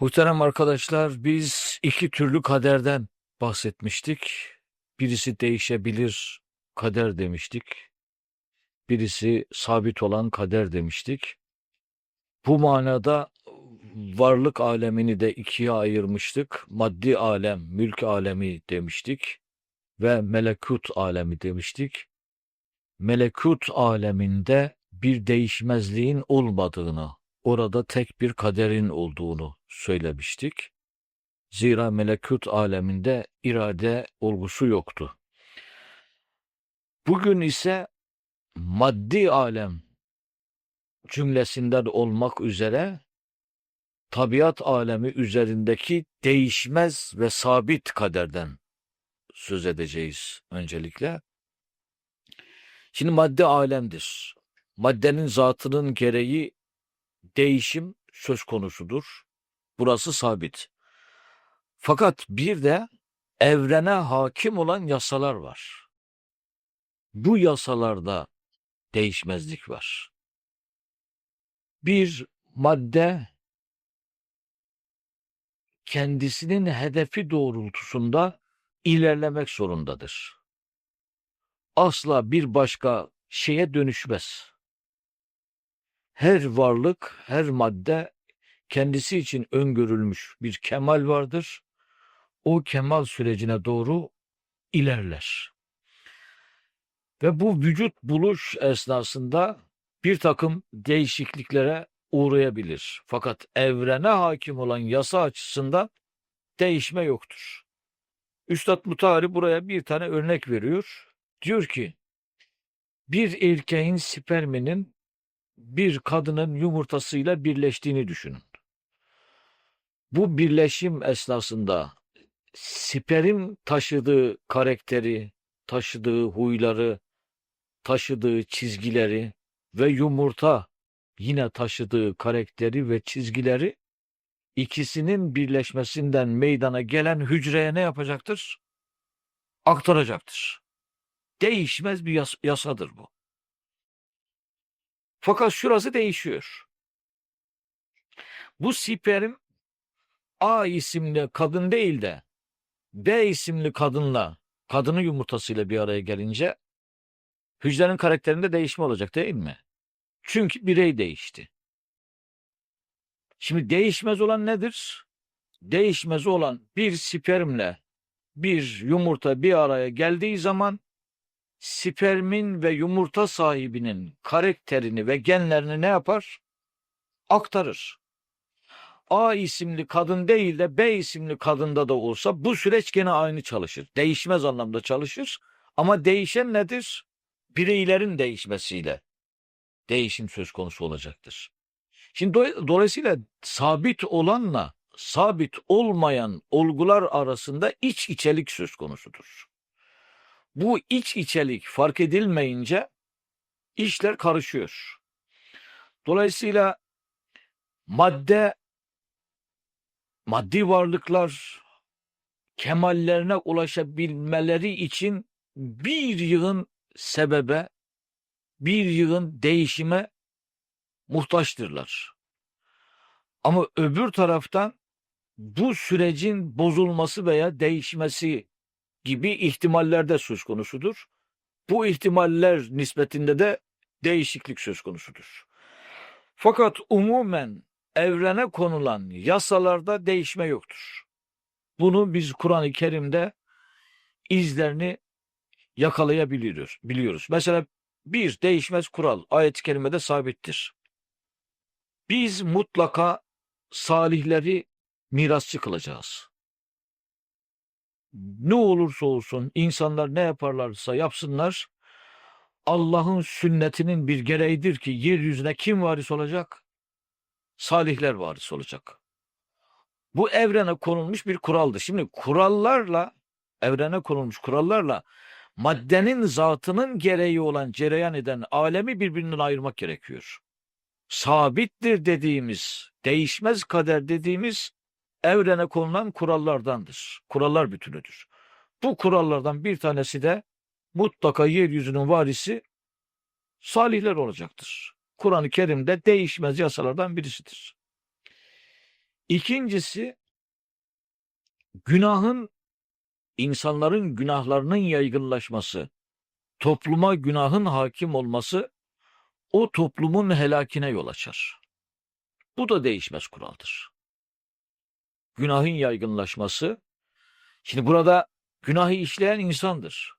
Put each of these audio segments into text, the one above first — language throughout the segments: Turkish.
Muhterem arkadaşlar biz iki türlü kaderden bahsetmiştik. Birisi değişebilir kader demiştik. Birisi sabit olan kader demiştik. Bu manada varlık alemini de ikiye ayırmıştık. Maddi alem, mülk alemi demiştik ve melekut alemi demiştik. Melekut aleminde bir değişmezliğin olmadığını, orada tek bir kaderin olduğunu söylemiştik. Zira melekut aleminde irade olgusu yoktu. Bugün ise maddi alem cümlesinden olmak üzere tabiat alemi üzerindeki değişmez ve sabit kaderden söz edeceğiz öncelikle. Şimdi madde alemdir. Maddenin zatının gereği değişim söz konusudur. Burası sabit. Fakat bir de evrene hakim olan yasalar var. Bu yasalarda değişmezlik var. Bir madde kendisinin hedefi doğrultusunda ilerlemek zorundadır. Asla bir başka şeye dönüşmez. Her varlık, her madde kendisi için öngörülmüş bir kemal vardır. O kemal sürecine doğru ilerler. Ve bu vücut buluş esnasında bir takım değişikliklere uğrayabilir. Fakat evrene hakim olan yasa açısından değişme yoktur. Üstad Mutahari buraya bir tane örnek veriyor. Diyor ki bir erkeğin sperminin bir kadının yumurtasıyla birleştiğini düşünün. Bu birleşim esnasında sperm taşıdığı karakteri, taşıdığı huyları, taşıdığı çizgileri ve yumurta yine taşıdığı karakteri ve çizgileri ikisinin birleşmesinden meydana gelen hücreye ne yapacaktır? Aktaracaktır. Değişmez bir yas- yasadır bu. Fakat şurası değişiyor. Bu sperm A isimli kadın değil de B isimli kadınla, kadının yumurtasıyla bir araya gelince hücrenin karakterinde değişme olacak değil mi? Çünkü birey değişti. Şimdi değişmez olan nedir? Değişmez olan bir spermle bir yumurta bir araya geldiği zaman spermin ve yumurta sahibinin karakterini ve genlerini ne yapar? Aktarır. A isimli kadın değil de B isimli kadında da olsa bu süreç gene aynı çalışır. Değişmez anlamda çalışır. Ama değişen nedir? Bireylerin değişmesiyle değişim söz konusu olacaktır. Şimdi do- dolayısıyla sabit olanla sabit olmayan olgular arasında iç içelik söz konusudur. Bu iç içelik fark edilmeyince işler karışıyor. Dolayısıyla madde maddi varlıklar kemallerine ulaşabilmeleri için bir yığın sebebe, bir yığın değişime muhtaçtırlar. Ama öbür taraftan bu sürecin bozulması veya değişmesi gibi ihtimaller de söz konusudur. Bu ihtimaller nispetinde de değişiklik söz konusudur. Fakat umumen evrene konulan yasalarda değişme yoktur. Bunu biz Kur'an-ı Kerim'de izlerini yakalayabiliyoruz. Biliyoruz. Mesela bir değişmez kural ayet-i kerimede sabittir. Biz mutlaka salihleri mirasçı kılacağız. Ne olursa olsun insanlar ne yaparlarsa yapsınlar Allah'ın sünnetinin bir gereğidir ki yeryüzüne kim varis olacak? Salihler varis olacak. Bu evrene konulmuş bir kuraldır. Şimdi kurallarla evrene konulmuş kurallarla maddenin zatının gereği olan cereyan eden alemi birbirinden ayırmak gerekiyor. Sabittir dediğimiz, değişmez kader dediğimiz evrene konulan kurallardandır. Kurallar bütünüdür. Bu kurallardan bir tanesi de mutlaka yeryüzünün varisi salihler olacaktır. Kur'an-ı Kerim'de değişmez yasalardan birisidir. İkincisi günahın insanların günahlarının yaygınlaşması, topluma günahın hakim olması o toplumun helakine yol açar. Bu da değişmez kuraldır. Günahın yaygınlaşması, şimdi burada günahı işleyen insandır.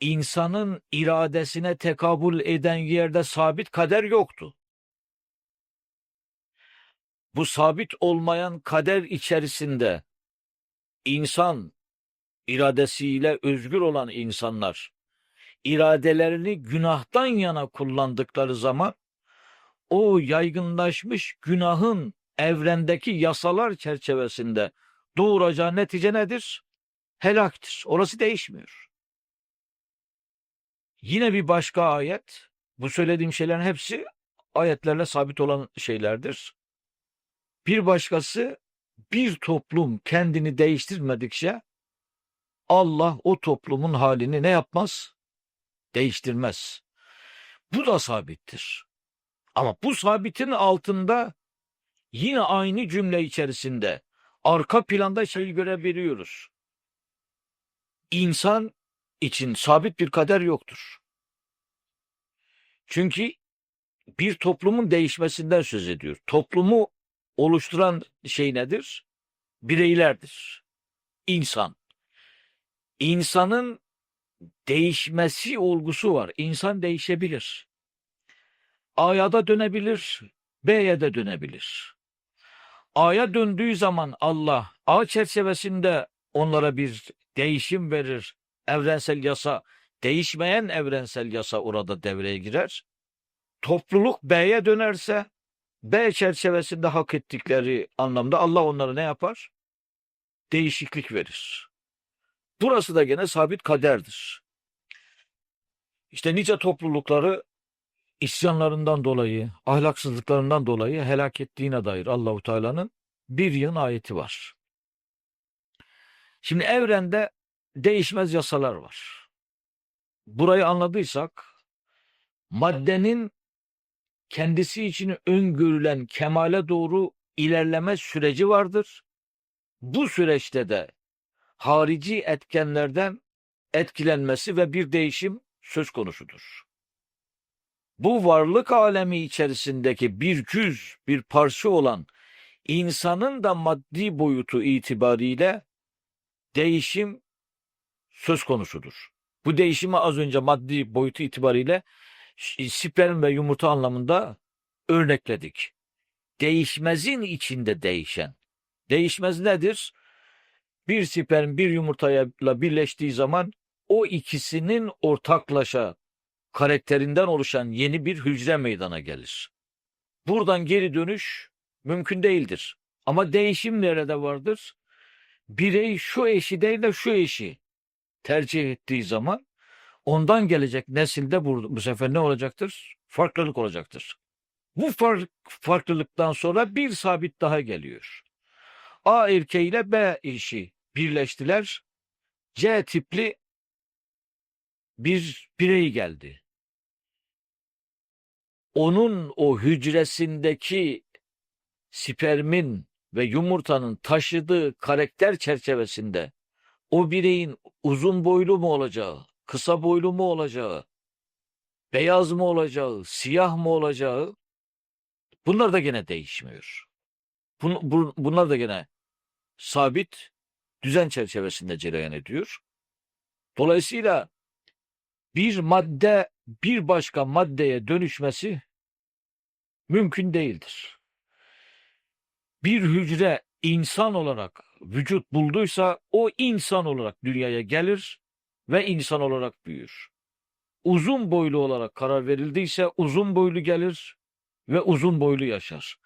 İnsanın iradesine tekabül eden yerde sabit kader yoktu. Bu sabit olmayan kader içerisinde insan iradesiyle özgür olan insanlar iradelerini günahtan yana kullandıkları zaman o yaygınlaşmış günahın evrendeki yasalar çerçevesinde doğuracağı netice nedir? Helaktir. Orası değişmiyor. Yine bir başka ayet, bu söylediğim şeylerin hepsi ayetlerle sabit olan şeylerdir. Bir başkası bir toplum kendini değiştirmedikçe Allah o toplumun halini ne yapmaz? Değiştirmez. Bu da sabittir. Ama bu sabitin altında yine aynı cümle içerisinde arka planda şeyi görebiliyoruz. İnsan için sabit bir kader yoktur. Çünkü bir toplumun değişmesinden söz ediyor. Toplumu oluşturan şey nedir? Bireylerdir. İnsan. İnsanın değişmesi olgusu var. İnsan değişebilir. A'ya da dönebilir, B'ye de dönebilir. A'ya döndüğü zaman Allah A çerçevesinde onlara bir değişim verir. Evrensel yasa, değişmeyen evrensel yasa orada devreye girer. Topluluk B'ye dönerse B çerçevesinde hak ettikleri anlamda Allah onlara ne yapar? Değişiklik verir. Burası da gene sabit kaderdir. İşte nice toplulukları isyanlarından dolayı, ahlaksızlıklarından dolayı helak ettiğine dair Allahu Teala'nın bir yığın ayeti var. Şimdi evrende değişmez yasalar var. Burayı anladıysak maddenin kendisi için öngörülen kemale doğru ilerleme süreci vardır. Bu süreçte de harici etkenlerden etkilenmesi ve bir değişim söz konusudur. Bu varlık alemi içerisindeki bir cüz, bir parça olan insanın da maddi boyutu itibariyle değişim söz konusudur. Bu değişimi az önce maddi boyutu itibariyle sperm ve yumurta anlamında örnekledik. Değişmezin içinde değişen. Değişmez nedir? Bir sperm bir yumurtayla birleştiği zaman o ikisinin ortaklaşa karakterinden oluşan yeni bir hücre meydana gelir. Buradan geri dönüş mümkün değildir. Ama değişim nerede vardır? Birey şu eşi değil de şu eşi tercih ettiği zaman ondan gelecek nesilde bu, bu sefer ne olacaktır? Farklılık olacaktır. Bu fark, farklılıktan sonra bir sabit daha geliyor. A erkeğiyle B eşi birleştiler. C tipli bir birey geldi. Onun o hücresindeki spermin ve yumurtanın taşıdığı karakter çerçevesinde o bireyin uzun boylu mu olacağı, kısa boylu mu olacağı, beyaz mı olacağı, siyah mı olacağı bunlar da gene değişmiyor. Bun, bu, bunlar da gene sabit düzen çerçevesinde cereyan ediyor. Dolayısıyla bir madde bir başka maddeye dönüşmesi mümkün değildir. Bir hücre insan olarak vücut bulduysa o insan olarak dünyaya gelir ve insan olarak büyür. Uzun boylu olarak karar verildiyse uzun boylu gelir ve uzun boylu yaşar.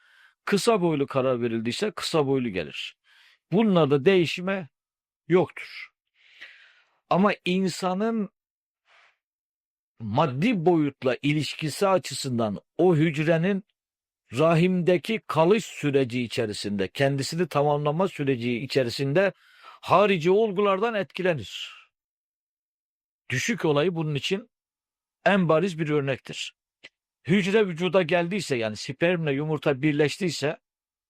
Kısa boylu karar verildiyse kısa boylu gelir. Bunlarda değişime yoktur. Ama insanın maddi boyutla ilişkisi açısından o hücrenin rahimdeki kalış süreci içerisinde, kendisini tamamlama süreci içerisinde harici olgulardan etkilenir. Düşük olayı bunun için en bariz bir örnektir. Hücre vücuda geldiyse yani spermle yumurta birleştiyse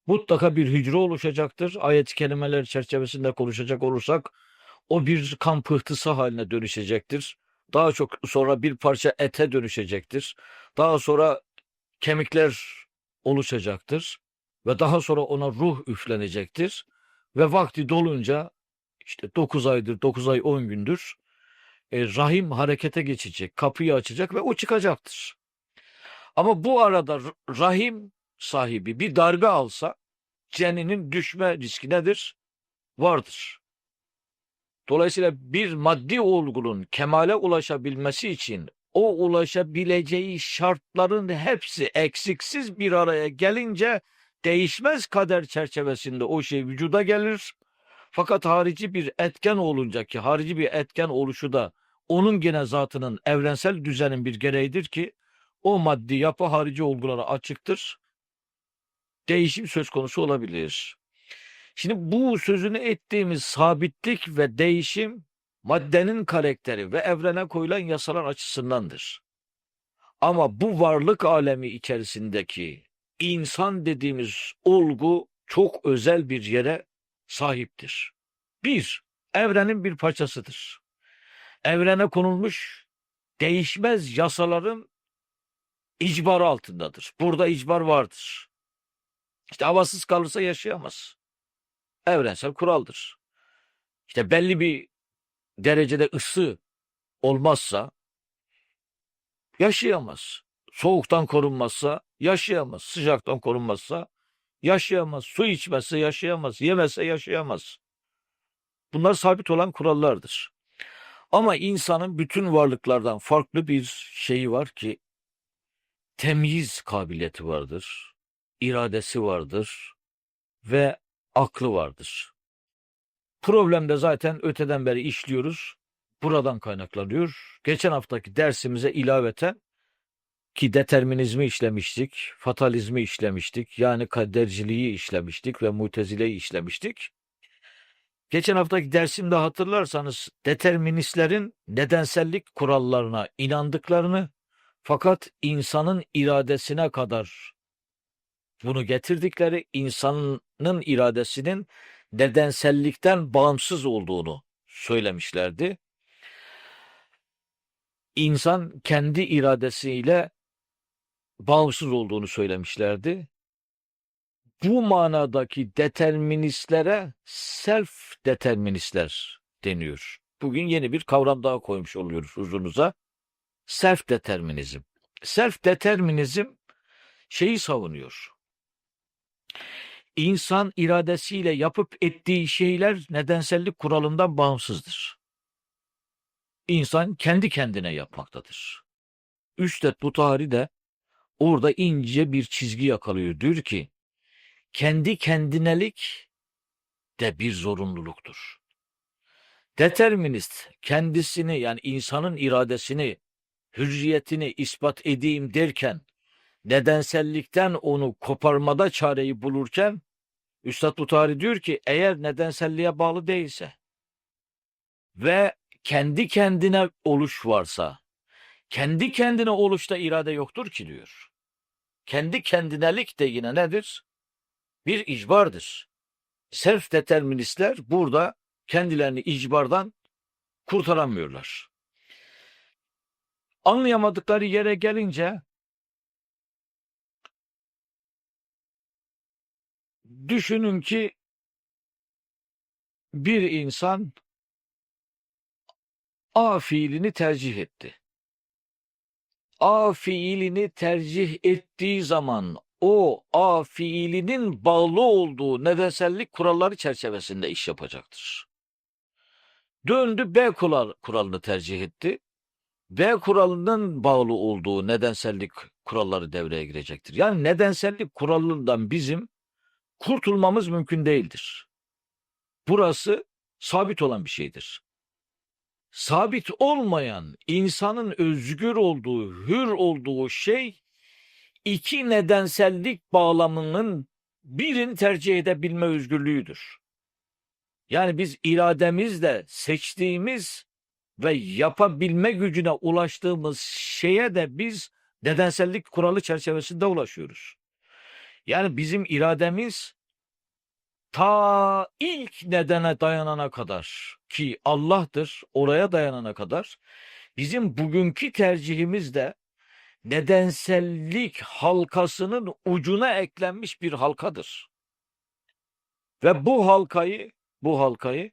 Mutlaka bir hücre oluşacaktır. Ayet-i kerimeler çerçevesinde konuşacak olursak o bir kan pıhtısı haline dönüşecektir. Daha çok sonra bir parça ete dönüşecektir. Daha sonra kemikler oluşacaktır ve daha sonra ona ruh üflenecektir ve vakti dolunca işte 9 aydır 9 ay 10 gündür e, rahim harekete geçecek, kapıyı açacak ve o çıkacaktır. Ama bu arada rahim sahibi bir darbe alsa ceninin düşme riski nedir? Vardır. Dolayısıyla bir maddi olgunun kemale ulaşabilmesi için o ulaşabileceği şartların hepsi eksiksiz bir araya gelince değişmez kader çerçevesinde o şey vücuda gelir. Fakat harici bir etken olunca ki harici bir etken oluşu da onun gene zatının evrensel düzenin bir gereğidir ki o maddi yapı harici olgulara açıktır. Değişim söz konusu olabilir. Şimdi bu sözünü ettiğimiz sabitlik ve değişim maddenin karakteri ve evrene koyulan yasalar açısındandır. Ama bu varlık alemi içerisindeki insan dediğimiz olgu çok özel bir yere sahiptir. Bir, evrenin bir parçasıdır. Evrene konulmuş değişmez yasaların icbarı altındadır. Burada icbar vardır. İşte havasız kalırsa yaşayamaz. Evrensel kuraldır. İşte belli bir derecede ısı olmazsa yaşayamaz. Soğuktan korunmazsa yaşayamaz. Sıcaktan korunmazsa yaşayamaz. Su içmezse yaşayamaz. Yemezse yaşayamaz. Bunlar sabit olan kurallardır. Ama insanın bütün varlıklardan farklı bir şeyi var ki temyiz kabiliyeti vardır, iradesi vardır ve aklı vardır. Problem de zaten öteden beri işliyoruz. Buradan kaynaklanıyor. Geçen haftaki dersimize ilaveten ki determinizmi işlemiştik, fatalizmi işlemiştik, yani kaderciliği işlemiştik ve mutezileyi işlemiştik. Geçen haftaki dersimde hatırlarsanız deterministlerin nedensellik kurallarına inandıklarını fakat insanın iradesine kadar bunu getirdikleri insanın iradesinin nedensellikten bağımsız olduğunu söylemişlerdi. İnsan kendi iradesiyle bağımsız olduğunu söylemişlerdi. Bu manadaki deterministlere self deterministler deniyor. Bugün yeni bir kavram daha koymuş oluyoruz huzurunuza. Self determinizm. Self determinizm şeyi savunuyor. İnsan iradesiyle yapıp ettiği şeyler nedensellik kuralından bağımsızdır. İnsan kendi kendine yapmaktadır. Üstad Butari de orada ince bir çizgi yakalıyor. Diyor ki, kendi kendinelik de bir zorunluluktur. Determinist kendisini yani insanın iradesini, hürriyetini ispat edeyim derken nedensellikten onu koparmada çareyi bulurken Üstad Butari diyor ki eğer nedenselliğe bağlı değilse ve kendi kendine oluş varsa kendi kendine oluşta irade yoktur ki diyor. Kendi kendinelik de yine nedir? Bir icbardır. Self deterministler burada kendilerini icbardan kurtaramıyorlar. Anlayamadıkları yere gelince düşünün ki bir insan A fiilini tercih etti. A fiilini tercih ettiği zaman o A fiilinin bağlı olduğu nedensellik kuralları çerçevesinde iş yapacaktır. Döndü B kural, kuralını tercih etti. B kuralının bağlı olduğu nedensellik kuralları devreye girecektir. Yani nedensellik kuralından bizim kurtulmamız mümkün değildir. Burası sabit olan bir şeydir. Sabit olmayan insanın özgür olduğu, hür olduğu şey iki nedensellik bağlamının birini tercih edebilme özgürlüğüdür. Yani biz irademizle seçtiğimiz ve yapabilme gücüne ulaştığımız şeye de biz nedensellik kuralı çerçevesinde ulaşıyoruz. Yani bizim irademiz ta ilk nedene dayanana kadar ki Allah'tır oraya dayanana kadar bizim bugünkü tercihimiz de nedensellik halkasının ucuna eklenmiş bir halkadır. Ve bu halkayı bu halkayı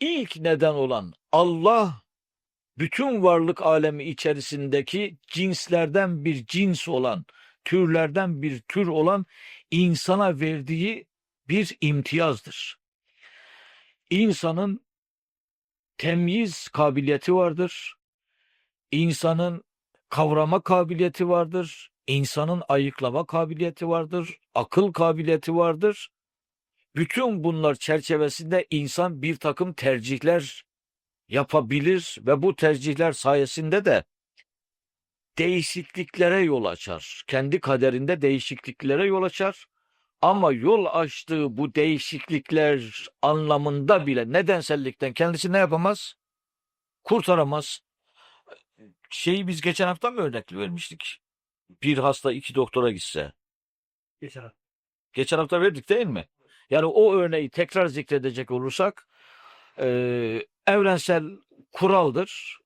ilk neden olan Allah bütün varlık alemi içerisindeki cinslerden bir cins olan, türlerden bir tür olan insana verdiği bir imtiyazdır. İnsanın temyiz kabiliyeti vardır. İnsanın kavrama kabiliyeti vardır. İnsanın ayıklama kabiliyeti vardır. Akıl kabiliyeti vardır. Bütün bunlar çerçevesinde insan bir takım tercihler yapabilir ve bu tercihler sayesinde de değişikliklere yol açar. Kendi kaderinde değişikliklere yol açar. Ama yol açtığı bu değişiklikler anlamında bile nedensellikten kendisi ne yapamaz? Kurtaramaz. Şeyi biz geçen hafta mı örnekli vermiştik? Bir hasta iki doktora gitse. Geçen hafta. Geçen hafta verdik değil mi? Yani o örneği tekrar zikredecek olursak eee, evrensel kuraldır.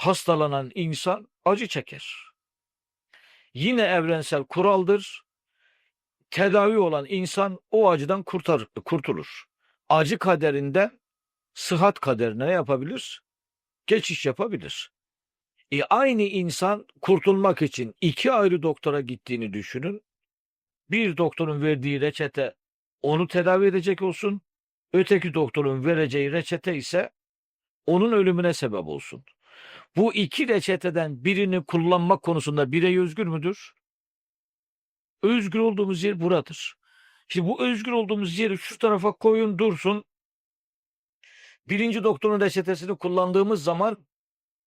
Hastalanan insan acı çeker. Yine evrensel kuraldır. Tedavi olan insan o acıdan kurtar, kurtulur. Acı kaderinden sıhhat kaderine ne yapabilir? Geçiş yapabilir. E aynı insan kurtulmak için iki ayrı doktora gittiğini düşünün. Bir doktorun verdiği reçete onu tedavi edecek olsun. Öteki doktorun vereceği reçete ise onun ölümüne sebep olsun. Bu iki reçeteden birini kullanmak konusunda birey özgür müdür? Özgür olduğumuz yer buradır. Şimdi bu özgür olduğumuz yeri şu tarafa koyun dursun. Birinci doktorun reçetesini kullandığımız zaman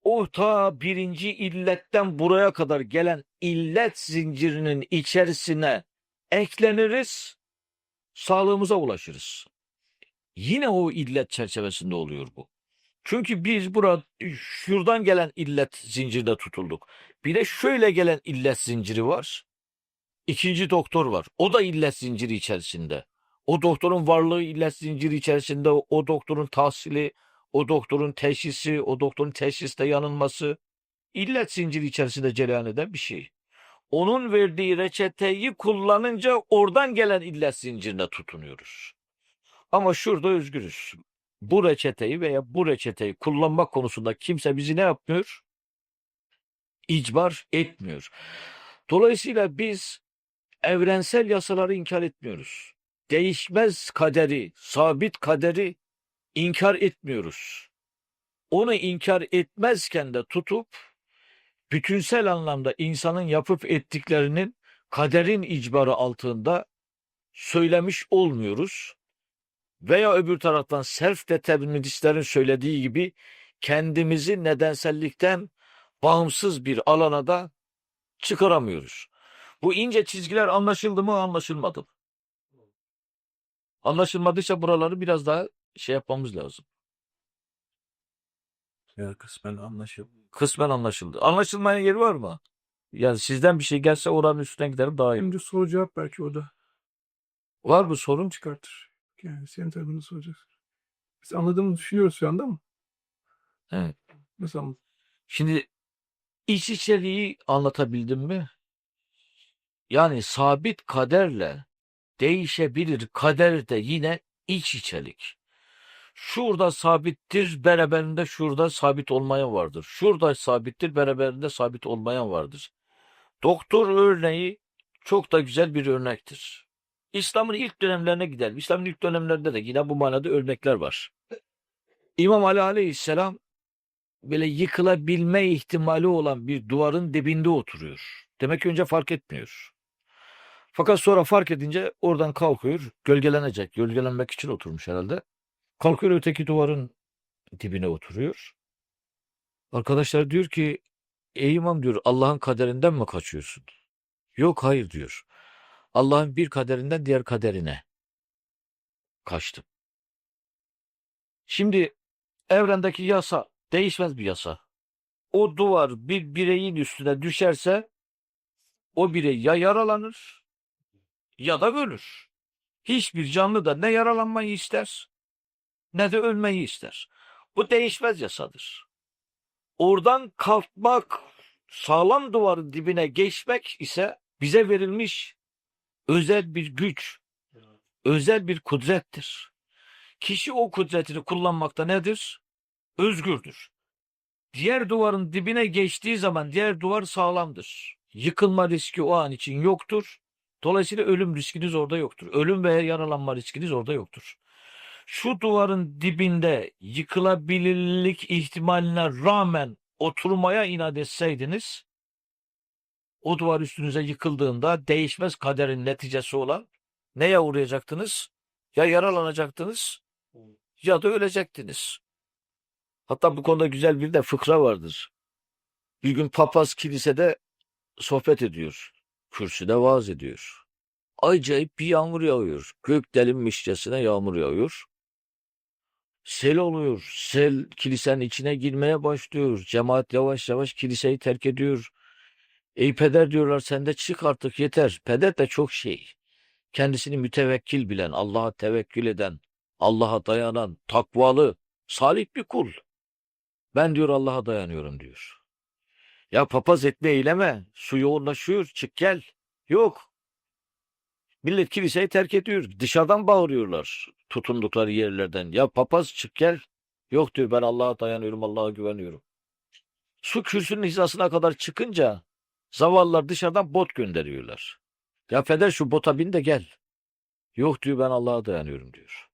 o ta birinci illetten buraya kadar gelen illet zincirinin içerisine ekleniriz, sağlığımıza ulaşırız. Yine o illet çerçevesinde oluyor bu. Çünkü biz burada şuradan gelen illet zincirde tutulduk. Bir de şöyle gelen illet zinciri var. İkinci doktor var. O da illet zinciri içerisinde. O doktorun varlığı illet zinciri içerisinde. O doktorun tahsili, o doktorun teşhisi, o doktorun teşhiste yanılması illet zinciri içerisinde cereyan eden bir şey. Onun verdiği reçeteyi kullanınca oradan gelen illet zincirine tutunuyoruz. Ama şurada özgürüz. Bu reçeteyi veya bu reçeteyi kullanmak konusunda kimse bizi ne yapmıyor? İcbar etmiyor. Dolayısıyla biz evrensel yasaları inkar etmiyoruz. Değişmez kaderi, sabit kaderi inkar etmiyoruz. Onu inkar etmezken de tutup bütünsel anlamda insanın yapıp ettiklerinin kaderin icbarı altında söylemiş olmuyoruz. Veya öbür taraftan self deterministlerin söylediği gibi kendimizi nedensellikten bağımsız bir alana da çıkaramıyoruz. Bu ince çizgiler anlaşıldı mı anlaşılmadı mı? Anlaşılmadıysa buraları biraz daha şey yapmamız lazım. Ya kısmen anlaşıldı. Kısmen anlaşıldı. Anlaşılmayan yeri var mı? Yani sizden bir şey gelse oranın üstüne giderim daha iyi. Şimdi soru cevap belki o da Var mı sorun? çıkartır. Yani senin tarafını soracağız. Biz anladığımızı düşünüyoruz şu anda mı? Evet. Mesela Şimdi iç içeriği anlatabildim mi? Yani sabit kaderle değişebilir kader de yine iç içerik. Şurada sabittir, beraberinde şurada sabit olmayan vardır. Şurada sabittir, beraberinde sabit olmayan vardır. Doktor örneği çok da güzel bir örnektir. İslam'ın ilk dönemlerine gidelim. İslam'ın ilk dönemlerinde de yine bu manada örnekler var. İmam Ali Aleyhisselam böyle yıkılabilme ihtimali olan bir duvarın dibinde oturuyor. Demek ki önce fark etmiyor. Fakat sonra fark edince oradan kalkıyor. Gölgelenecek. Gölgelenmek için oturmuş herhalde. Kalkıyor öteki duvarın dibine oturuyor. Arkadaşlar diyor ki ey imam diyor Allah'ın kaderinden mi kaçıyorsun? Yok hayır diyor. Allah'ın bir kaderinden diğer kaderine kaçtım. Şimdi evrendeki yasa değişmez bir yasa. O duvar bir bireyin üstüne düşerse o birey ya yaralanır ya da ölür. Hiçbir canlı da ne yaralanmayı ister ne de ölmeyi ister. Bu değişmez yasadır. Oradan kalkmak, sağlam duvarın dibine geçmek ise bize verilmiş özel bir güç, özel bir kudrettir. Kişi o kudretini kullanmakta nedir? Özgürdür. Diğer duvarın dibine geçtiği zaman diğer duvar sağlamdır. Yıkılma riski o an için yoktur. Dolayısıyla ölüm riskiniz orada yoktur. Ölüm veya yaralanma riskiniz orada yoktur. Şu duvarın dibinde yıkılabilirlik ihtimaline rağmen oturmaya inat etseydiniz, o duvar üstünüze yıkıldığında değişmez kaderin neticesi olan neye uğrayacaktınız? Ya yaralanacaktınız ya da ölecektiniz. Hatta bu konuda güzel bir de fıkra vardır. Bir gün papaz kilisede sohbet ediyor. Kürsüde vaaz ediyor. Acayip bir yağmur yağıyor. Gök delinmişçesine yağmur yağıyor. Sel oluyor. Sel kilisenin içine girmeye başlıyor. Cemaat yavaş yavaş kiliseyi terk ediyor. Ey peder diyorlar sen de çık artık yeter. Peder de çok şey. Kendisini mütevekkil bilen, Allah'a tevekkül eden, Allah'a dayanan, takvalı, salih bir kul. Ben diyor Allah'a dayanıyorum diyor. Ya papaz etme eyleme. Su yoğunlaşıyor. Çık gel. Yok. Millet kiliseyi terk ediyor. Dışarıdan bağırıyorlar tutundukları yerlerden. Ya papaz çık gel. Yok diyor ben Allah'a dayanıyorum, Allah'a güveniyorum. Su kürsünün hizasına kadar çıkınca zavallılar dışarıdan bot gönderiyorlar. Ya peder şu bota bin de gel. Yok diyor ben Allah'a dayanıyorum diyor.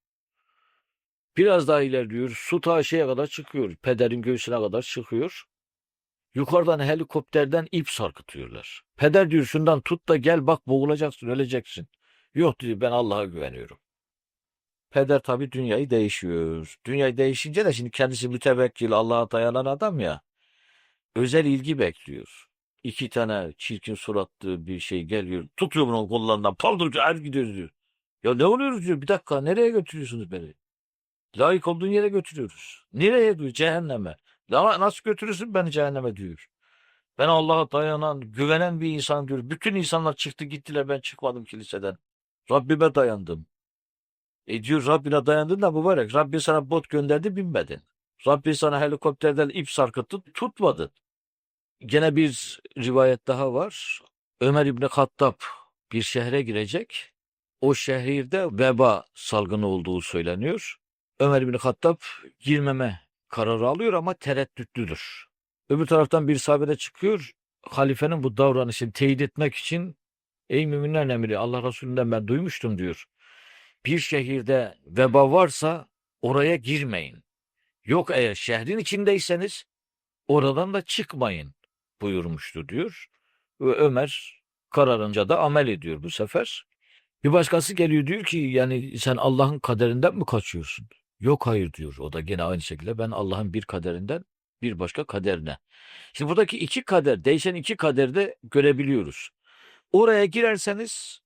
Biraz daha ilerliyor. Su ta şeye kadar çıkıyor. Pederin göğsüne kadar çıkıyor. Yukarıdan helikopterden ip sarkıtıyorlar. Peder diyor şundan tut da gel bak boğulacaksın öleceksin. Yok diyor ben Allah'a güveniyorum. Peder tabi dünyayı değişiyor. Dünyayı değişince de şimdi kendisi mütevekkil Allah'a dayanan adam ya. Özel ilgi bekliyor. İki tane çirkin suratlı bir şey geliyor. Tutuyor bunu kollarından. Paldır er gidiyoruz diyor. Ya ne oluyoruz diyor. Bir dakika nereye götürüyorsunuz beni? Layık olduğun yere götürüyoruz. Nereye diyor? Cehenneme. Ya nasıl götürürsün beni cehenneme diyor. Ben Allah'a dayanan, güvenen bir insan diyor. Bütün insanlar çıktı gittiler ben çıkmadım kiliseden. Rabbime dayandım. E diyor Rabbine dayandın da mübarek. Rabbi sana bot gönderdi binmedin. Rabbi sana helikopterden ip sarkıttı tutmadın. Gene bir rivayet daha var. Ömer İbni Hattab bir şehre girecek. O şehirde veba salgını olduğu söyleniyor. Ömer İbni Hattab girmeme kararı alıyor ama tereddütlüdür. Öbür taraftan bir sahabede çıkıyor. Halifenin bu davranışını teyit etmek için ey müminlerin emri Allah Resulü'nden ben duymuştum diyor. Bir şehirde veba varsa oraya girmeyin. Yok eğer şehrin içindeyseniz oradan da çıkmayın buyurmuştu diyor. Ve Ömer kararınca da amel ediyor bu sefer. Bir başkası geliyor diyor ki yani sen Allah'ın kaderinden mi kaçıyorsun? Yok hayır diyor. O da gene aynı şekilde ben Allah'ın bir kaderinden bir başka kaderine. Şimdi buradaki iki kader, değişen iki kaderi de görebiliyoruz. Oraya girerseniz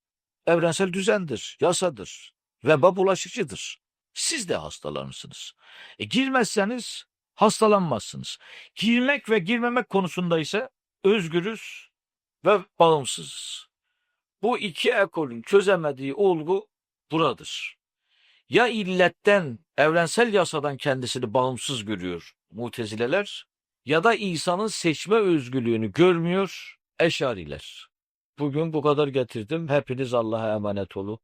evrensel düzendir, yasadır, veba bulaşıcıdır. Siz de hastalanırsınız. E, girmezseniz hastalanmazsınız. Girmek ve girmemek konusunda ise özgürüz ve bağımsızız. Bu iki ekolün çözemediği olgu buradır. Ya illetten, evrensel yasadan kendisini bağımsız görüyor mutezileler ya da insanın seçme özgürlüğünü görmüyor eşariler. Bugün bu kadar getirdim. Hepiniz Allah'a emanet olun.